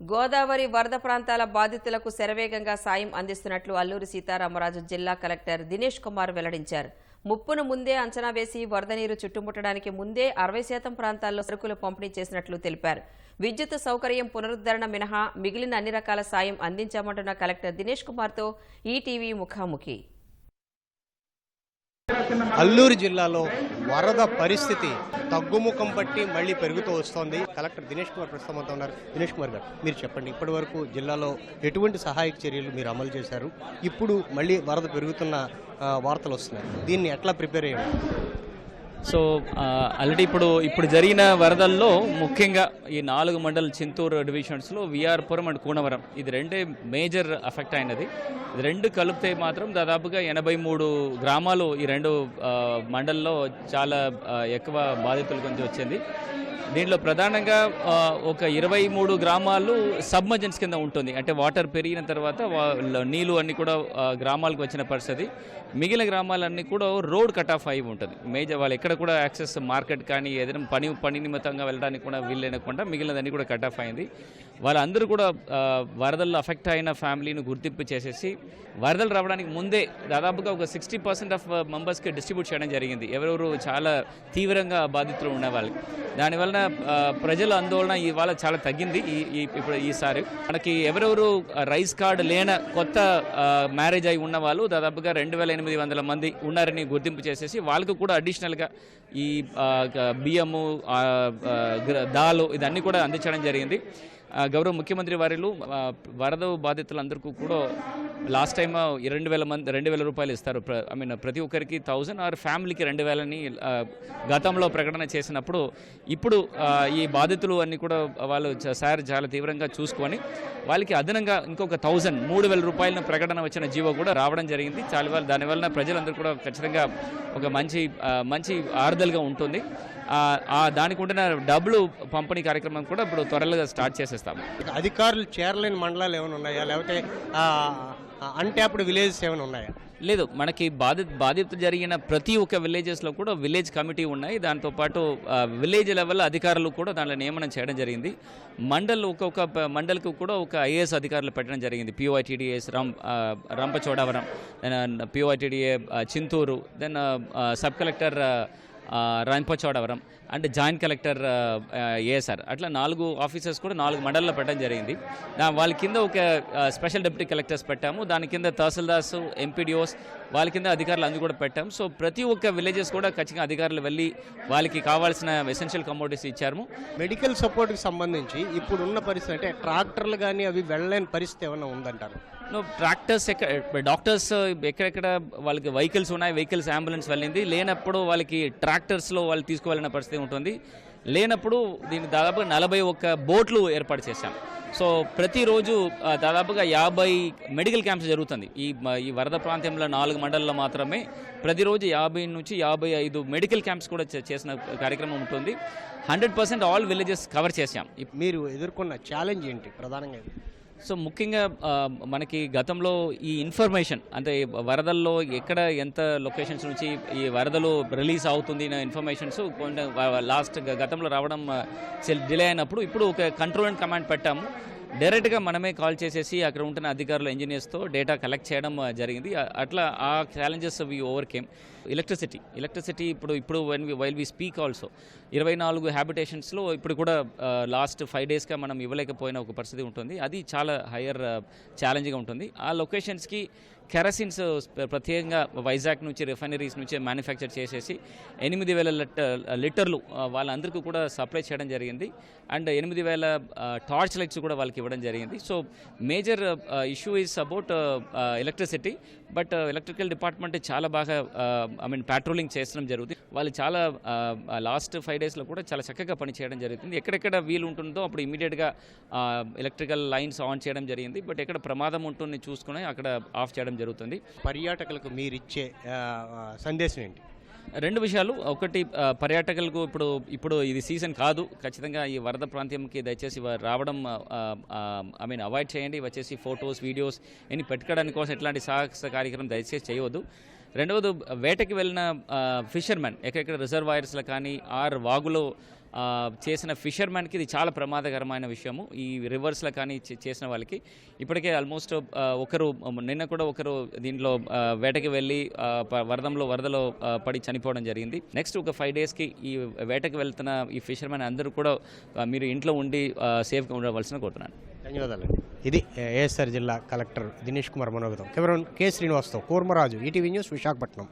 గోదావరి వరద ప్రాంతాల బాధితులకు శరవేగంగా సాయం అందిస్తున్నట్లు అల్లూరి సీతారామరాజు జిల్లా కలెక్టర్ దినేష్ కుమార్ వెల్లడించారు. ముప్పును ముందే అంచనా వేసి వరద నీరు చుట్టుముట్టడానికి ముందే అరవై శాతం ప్రాంతాల్లో సరుకులు పంపిణీ చేసినట్లు తెలిపారు. విద్యుత్ సౌకర్యం పునరుద్ధరణ మినహా మిగిలిన అన్ని రకాల సాయం అందించామంటున్న కలెక్టర్ దినేష్ కుమార్తో ఈటీవీ ముఖాముఖి. అల్లూరు జిల్లాలో వరద పరిస్థితి తగ్గుముఖం పట్టి మళ్ళీ పెరుగుతూ వస్తోంది. కలెక్టర్ దినేష్ కుమార్ ప్రస్తుతం ఉన్నారు. దినేష్ కుమార్ గారు మీరు చెప్పండి ఇప్పటి వరకు జిల్లాలో ఎటువంటి సహాయక చర్యలు మీరు అమలు చేశారు? ఇప్పుడు మళ్ళీ వరద పెరుగుతున్న వార్తలు వస్తున్నాయి. దీన్ని ఎట్లా ప్రిపేర్ అయ్యారు? సో ఆల్రెడీ ఇప్పుడు ఇప్పుడు జరిగిన వరదల్లో ముఖ్యంగా ఈ నాలుగు మండల చింతూరు డివిజన్స్లో విఆర్పురం అండ్ కూనవరం. ఇది రెండే మేజర్ అఫెక్ట్ అయినది. ఇది రెండు కలిపితే మాత్రం దాదాపుగా ఎనభై మూడు గ్రామాలు ఈ రెండు మండల్లో చాలా ఎక్కువ బాధితులు కొంచెం వచ్చింది. దీంట్లో ప్రధానంగా ఒక ఇరవై మూడు గ్రామాలు సబ్మర్జెన్స్ కింద ఉంటుంది. అంటే వాటర్ పెరిగిన తర్వాత వా- నీళ్ళు అన్నీ కూడా గ్రామాలకు వచ్చిన పరిస్థితి. మిగిలిన గ్రామాలన్నీ కూడా రోడ్ కట్ ఆఫ్ అయి ఉంటుంది. మేజర్ వాళ్ళు ఎక్కడ కూడా యాక్సెస్ మార్కెట్ కానీ ఏదైనా పని పని నిమిత్తంగా వెళ్ళడానికి కూడా వీల్లేనకుండా మిగిలినదన్నీ కూడా కట్ ఆఫ్ అయింది. వాళ్ళందరూ కూడా వరదల్లో అఫెక్ట్ అయిన ఫ్యామిలీని గుర్తింపు చేసేసి వరదలు రావడానికి ముందే దాదాపుగా ఒక సిక్స్టీ పర్సెంట్ ఆఫ్ మెంబర్స్కి డిస్ట్రిబ్యూట్ చేయడం జరిగింది. ఎవరెవరు చాలా తీవ్రంగా బాధితులు ఉన్నవాళ్ళు దానివల్ల దానివలన ప్రజల ఆందోళన ఇవాళ చాలా తగ్గింది. ఈ ఈ- ఇప్పుడు ఈసారి మనకి ఎవరెవరు రైస్ కార్డు లేన కొత్త మ్యారేజ్ అయి ఉన్న వాళ్ళు దాదాపుగా రెండు వేల ఎనిమిది వందల మంది ఉన్నారని గుర్తింపు చేసేసి వాళ్ళకు కూడా అడిషనల్గా ఈ బియ్యము దాలు ఇదన్నీ కూడా అందించడం జరిగింది. గౌరవ ముఖ్యమంత్రి వారిలు వరద బాధితులందరికీ కూడా లాస్ట్ టైం రెండు వేల మంది రెండు వేల రూపాయలు ఇస్తారు. ఐ మీన్ ప్రతి ఒక్కరికి థౌజండ్ ఆర్ ఫ్యామిలీకి రెండు వేలని గతంలో ప్రకటన చేసినప్పుడు ఇప్పుడు ఈ బాధితులు అన్ని కూడా వాళ్ళు సార్ చాలా తీవ్రంగా చూసుకొని వాళ్ళకి అదనంగా ఇంకొక థౌజండ్ మూడు వేల రూపాయల ప్రకటన వచ్చిన జీవో కూడా రావడం జరిగింది. చాలా దానివల్ల ప్రజలందరూ కూడా ఖచ్చితంగా ఒక మంచి మంచి ఆరుదలుగా ఉంటుంది. ఆ, దానికి ఉండిన డబ్బులు పంపిణీ కార్యక్రమం కూడా ఇప్పుడు త్వరలో స్టార్ట్ చేసేస్తాము. అధికారులు చేరలేని మండలాలు ఏమైనా ఉన్నాయా? లేకపోతే అన్ట్యాప్డ్ విలేజెస్ ఏమైనా ఉన్నాయా? లేదు మనకి బాధిత బాధిత జరిగిన ప్రతి ఒక్క విలేజెస్లో కూడా విలేజ్ కమిటీ ఉన్నాయి. దాంతోపాటు విలేజ్ లెవెల్ అధికారులు కూడా దాంట్లో నియమనం చేయడం జరిగింది. మండల్ ఒక్కొక్క మండల్కి కూడా ఒక ఐఏఎస్ అధికారులు పెట్టడం జరిగింది. P O I T D S రం Rampachodavaram P O I T D A Chintoor then sub collector Rampachodavaram. And joint collector A S R అట్లా నాలుగు ఆఫీసర్స్ కూడా నాలుగు మండలాల్లో పెట్టడం జరిగింది. వాళ్ళ కింద ఒక స్పెషల్ డిప్యూటీ కలెక్టర్స్ పెట్టాము. దాని కింద తహసీల్దార్స్ ఎంపీడీఓస్ వాళ్ళ కింద అధికారులు అందరూ కూడా పెట్టాం. సో ప్రతి ఒక్క విలేజెస్ కూడా ఖచ్చితంగా అధికారులు వెళ్ళి వాళ్ళకి కావాల్సిన ఎసెన్షియల్ కమోడిటీస్ ఇచ్చాము. మెడికల్ సపోర్ట్కి సంబంధించి ఇప్పుడున్న పరిస్థితి అంటే ట్రాక్టర్లు కానీ అవి వెళ్ళలేని పరిస్థితి ఏమైనా ఉందంటారు? ట్రాక్టర్స్ ఎక్కడ డాక్టర్స్ ఎక్కడెక్కడ వాళ్ళకి వెహికల్స్ ఉన్నాయి వెహికల్స్ అంబులెన్స్ వెళ్ళింది. లేనప్పుడు వాళ్ళకి ట్రాక్టర్స్లో వాళ్ళు తీసుకువెళ్ళిన పరిస్థితి ఉంటుంది. లేనప్పుడు దీన్ని దాదాపుగా నలభై ఒక్క బోట్లు ఏర్పాటు చేశాం. సో ప్రతిరోజు దాదాపుగా యాభై మెడికల్ క్యాంప్స్ జరుగుతుంది. ఈ ఈ వరద ప్రాంతంలో నాలుగు మండలాల్లో మాత్రమే ప్రతిరోజు యాభై నుంచి యాభై ఐదు మెడికల్ క్యాంప్స్ కూడా చేసిన కార్యక్రమం ఉంటుంది. Hundred percent all villages cover చేశాం. మీరు ఎదుర్కొన్న ఛాలెంజ్ ఏంటి? ప్రధానంగా సో ముఖ్యంగా మనకి గతంలో ఈ ఇన్ఫర్మేషన్ అంటే వరదల్లో ఎక్కడ ఎంత లొకేషన్స్ నుంచి ఈ వరదలు రిలీజ్ అవుతుంది అనే ఇన్ఫర్మేషన్స్ కొంచెం లాస్ట్ గతంలో రావడం డిలే అయినప్పుడు ఇప్పుడు ఒక కంట్రోల్ అండ్ కమాండ్ పెట్టాము. డైరెక్ట్గా మనమే కాల్ చేసేసి అక్కడ ఉంటున్న అధికారులు ఇంజనీర్స్తో డేటా కలెక్ట్ చేయడం జరిగింది. అట్లా ఆ challenges we overcame electricity electricity ఇప్పుడు ఇప్పుడు when we while we speak also ఇరవై నాలుగు హ్యాబిటేషన్స్లో ఇప్పుడు కూడా లాస్ట్ ఫైవ్ డేస్గా మనం ఇవ్వలేకపోయిన ఒక పరిస్థితి ఉంటుంది. అది చాలా హయ్యర్ ఛాలెంజ్గా ఉంటుంది. ఆ లొకేషన్స్కి కెరసిన్స్ ప్రత్యేకంగా వైజాగ్ నుంచి రిఫైనరీస్ నుంచి మ్యానుఫ్యాక్చర్ చేసేసి ఎనిమిది వేల లిటర్ లీటర్లు వాళ్ళందరికీ కూడా సప్లై చేయడం జరిగింది. అండ్ ఎనిమిది వేల టార్చ్ లైట్స్ కూడా వాళ్ళకి ఇవ్వడం జరిగింది. So major issue is about electricity. But electrical department చాలా బాగా ఐ మీన్ పెట్రోలింగ్ చేస్తడం జరుగుతుంది. వాళ్ళు చాలా లాస్ట్ ఫైవ్ డేస్లో కూడా చాలా చక్కగా పని చేయడం జరుగుతుంది. ఎక్కడెక్కడ వీలు ఉంటుందో అప్పుడు ఇమీడియట్గా ఎలక్ట్రికల్ లైన్స్ ఆన్ చేయడం జరిగింది. బట్ ఎక్కడ ప్రమాదం ఉంటుంది చూసుకుని అక్కడ ఆఫ్ చేయడం జరుగుతుంది. పర్యాటకులకు మీరిచ్చే సందేశం ఏంటి? రెండు విషయాలు. ఒకటి పర్యాటకులకు ఇప్పుడు ఇప్పుడు ఇది సీజన్ కాదు. ఖచ్చితంగా ఈ వరద ప్రాంతంకి దయచేసి రావడం ఐ మీన్ అవాయిడ్ చేయండి. వచ్చేసి ఫొటోస్ వీడియోస్ ఇన్ని పెట్టుకోవడానికి కోసం ఎట్లాంటి సాహస కార్యక్రమం దయచేసి చేయవద్దు. రెండవది వేటకి వెళ్ళిన ఫిషర్మెన్ ఎక్కడెక్కడ రిజర్వాయర్స్లో కానీ ఆర్ వాగులో చేసిన ఫిషర్మెన్కి ఇది చాలా ప్రమాదకరమైన విషయము. ఈ రివర్స్లో కానీ చేసిన వాళ్ళకి. ఇప్పటికే ఆల్మోస్ట్ ఒకరు నిన్న కూడా ఒకరు దీంట్లో వేటకి వెళ్ళి వరదంలో వరదలో పడి చనిపోవడం జరిగింది. నెక్స్ట్ ఒక ఫైవ్ డేస్కి ఈ వేటకి వెళ్తున్న ఈ ఫిషర్మెన్ అందరూ కూడా మీరు ఇంట్లో ఉండి సేఫ్గా ఉండవలసిన కోరుతున్నాను. ధన్యవాదాలండి ఇది ఏఎస్ఆర్ జిల్లా కలెక్టర్ దినేష్ కుమార్ మనోగతం. కెమెరాన్ కె శ్రీనివాస్తో కూర్మరాజు ఈటీవీ న్యూస్ విశాఖపట్నం.